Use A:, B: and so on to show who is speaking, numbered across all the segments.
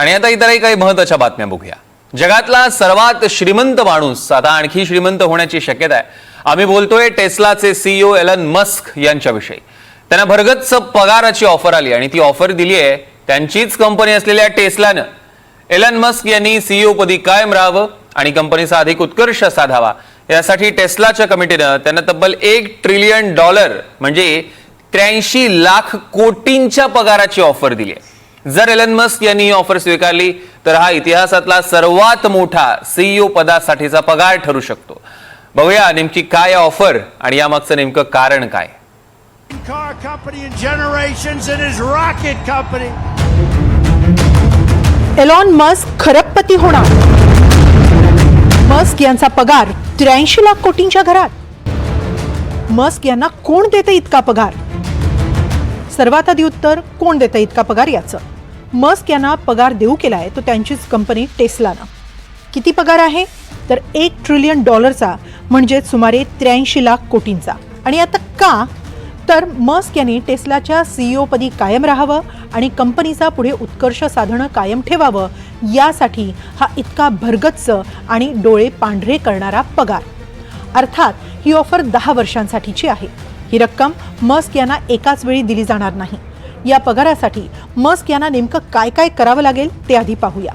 A: आणि आता इतरही काही महत्त्वाच्या बातम्या बघूया. जगातला सर्वात श्रीमंत माणूस आता आणखी श्रीमंत होण्याची शक्यता आहे. आम्ही बोलतोय टेस्लाचे सीईओ एलन मस्क यांच्याविषयी. त्यांना भरगतच पगाराची ऑफर आली आणि ती ऑफर दिली आहे त्यांचीच कंपनी असलेल्या टेस्लानं. एलन मस्क यांनी सीईओ पदी कायम राहावं आणि कंपनीचा अधिक उत्कर्ष साधावा. यासाठी टेस्लाच्या कमिटीनं त्यांना तब्बल एक ट्रिलियन डॉलर म्हणजे त्र्याऐंशी लाख कोटींच्या पगाराची ऑफर दिली आहे. जर एलन मस्क यांनी ही ऑफर स्वीकारली तर हा इतिहासातला सर्वात मोठा सीईओ पदासाठीचा पगार ठरू शकतो. बघूया नेमकी काय ऑफर आणि यामागचं नेमकं कारण काय.
B: Car company in generations and his rocket company.
C: Elon Musk खरबपती होणार. मस्क यांचा पगार त्र्याऐंशी लाख कोटींच्या घरात. मस्क यांना कोण देते इतका पगार? सर्वात आधी उत्तर कोण देतं इतका पगार याचं? मस्क यांना पगार देऊ केला आहे तो त्यांचीच कंपनी टेस्लानं. किती पगार आहे? तर एक ट्रिलियन डॉलरचा म्हणजेच सुमारे त्र्याऐंशी लाख कोटींचा. आणि आता का? तर मस्क यांनी टेस्लाच्या सीईओपदी कायम राहावं आणि कंपनीचा पुढे उत्कर्ष साधणं कायम ठेवावं यासाठी हा इतका भरगच्च आणि डोळे पांढरे करणारा पगार. अर्थात ही ऑफर दहा वर्षांसाठीची आहे. ही रक्कम मस्क यांना एकाच वेळी दिली जाणार नाही. या पगारासाठी मस्क यांना नेमकं काय काय करावं लागेल ते आधी पाहूया.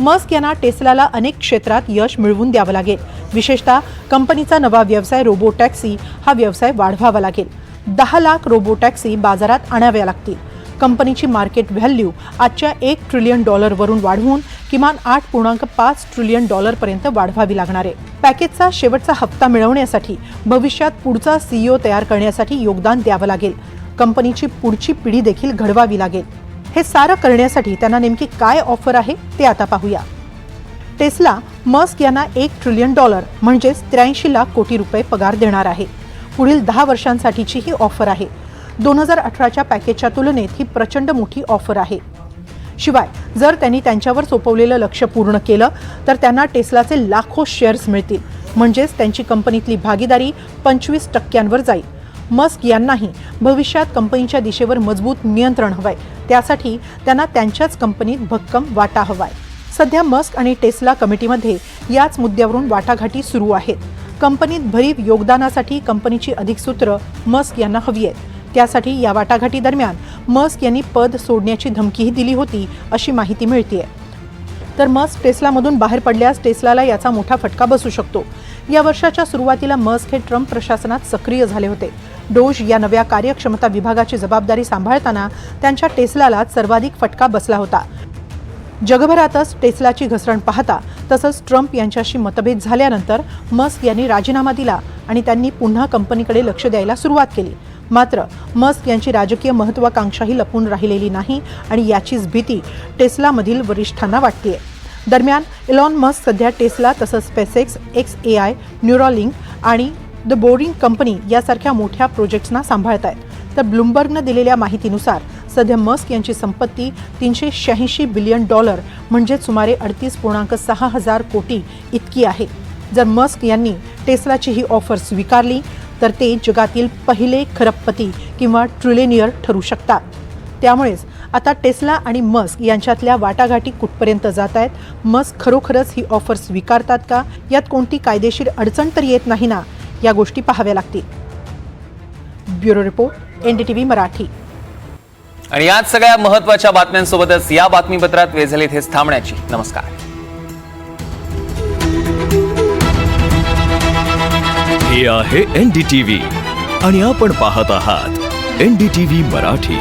C: मस्क यांना टेस्लाला अनेक क्षेत्रात यश मिळवून द्यावं लागेल. विशेषतः कंपनीचा नवा व्यवसाय रोबो टॅक्सी हा व्यवसाय वाढवावा लागेल. दहा लाख रोबो टॅक्सी बाजारात आणाव्या लागतील. कंपनीची मार्केट व्हॅल्यू आजच्या एक ट्रिलियन डॉलरवरून वाढवून किमान आठ पूर्णांक पाच ट्रिलियन डॉलरपर्यंत वाढवावी लागणार आहे. पॅकेजचा शेवटचा हप्ता मिळवण्यासाठी भविष्यात पुढचा सीईओ तयार करण्यासाठी योगदान द्यावं लागेल. कंपनीची पुढची पिढी देखील घडवावी लागेल. हे सारं करण्यासाठी त्यांना नेमकी काय ऑफर आहे ते आता पाहूया. टेस्ला मस्क यांना एक ट्रिलियन डॉलर म्हणजेच त्र्याऐंशी लाख कोटी रुपये पगार देणार आहे. पुढील दहा वर्षांसाठीची ही ऑफर आहे. दोन हजार अठराच्या पॅकेजच्या तुलनेत ही प्रचंड मोठी ऑफर आहे. शिवाय जर त्यांनी त्यांच्यावर सोपवलेलं लक्ष पूर्ण केलं तर त्यांना टेस्लाचे लाखो शेअर्स मिळतील. म्हणजेच त्यांची कंपनीतली भागीदारी पंचवीस टक्क्यांवर जाईल. मस्क यांनाही भविष्यात कंपनीच्या दिशेवर मजबूत नियंत्रण हवंय. त्यासाठी त्यांना त्यांच्याच कंपनीत भक्कम वाटा हवाय. सध्या मस्क आणि टेस्ला कमिटीमध्ये याच मुद्द्यावरून वाटाघाटी सुरू आहेत. कंपनीत भरीव योगदानासाठी कंपनीची अधिक सूत्र मस्क यांना हवी आहेत. त्यासाठी या वाटाघाटी दरम्यान मस्क यांनी पद सोडण्याची धमकीही दिली होती अशी माहिती मिळतीये. तर मस्क टेस्लामधून बाहेर पडल्यास टेस्लाला याचा मोठा फटका बसू शकतो. या वर्षाच्या सुरुवातीला मस्क हे ट्रम्प प्रशासनात सक्रिय झाले होते. डोज या नव्या कार्यक्षमता विभागाची जबाबदारी सांभाळताना त्यांच्या टेस्लाला सर्वाधिक फटका बसला होता. जगभरातच टेस्लाची घसरण पाहता तसंच ट्रम्प यांच्याशी मतभेद झाल्यानंतर मस्क यांनी राजीनामा दिला आणि त्यांनी पुन्हा कंपनीकडे लक्ष द्यायला सुरुवात केली. मात्र मस्क यांची राजकीय महत्वाकांक्षाही लपून राहिलेली नाही आणि याचीच भीती टेस्लामधील वरिष्ठांना वाटतेय. दरम्यान इलॉन मस्क सध्या टेस्ला तसंच स्पेसेक्स एक्स ए आय न्यूरॉलिंक आणि द बोरिंग कंपनी यासारख्या मोठ्या प्रोजेक्ट्सना सांभाळत आहेत तर ब्लूमबर्गनं दिलेल्या माहितीनुसार सध्या मस्क यांची संपत्ती तीनशे शहाऐंशी बिलियन डॉलर म्हणजे सुमारे अडतीस पूर्णांक सहा हजार कोटी इतकी आहे. जर मस्क यांनी टेस्लाची ही ऑफर स्वीकारली तर ते जगातील पहिले खरबपती किंवा ट्रिलेनियर ठरू शकतात. त्यामुळेच आता टेस्ला आणि मस्क यांच्यातल्या वाटाघाटी कुठपर्यंत जात आहेत मस्क खरोखरच ही ऑफर स्वीकारतात का? यात कोणती कायदेशीर अडचण तर येत नाही ना? या गोष्टी पाहाव्या लागतील. Bureau report NDTV Marathi.
A: आणि याच सगळ्या महत्त्वाच्या बातम्यांसोबतच या बातमीपत्रात वेळ झाली इथेच थांबण्याची. नमस्कार.
D: हे आहे एनडीटीव्ही आणि आपण पाहत आहात एनडीटीव्ही मराठी.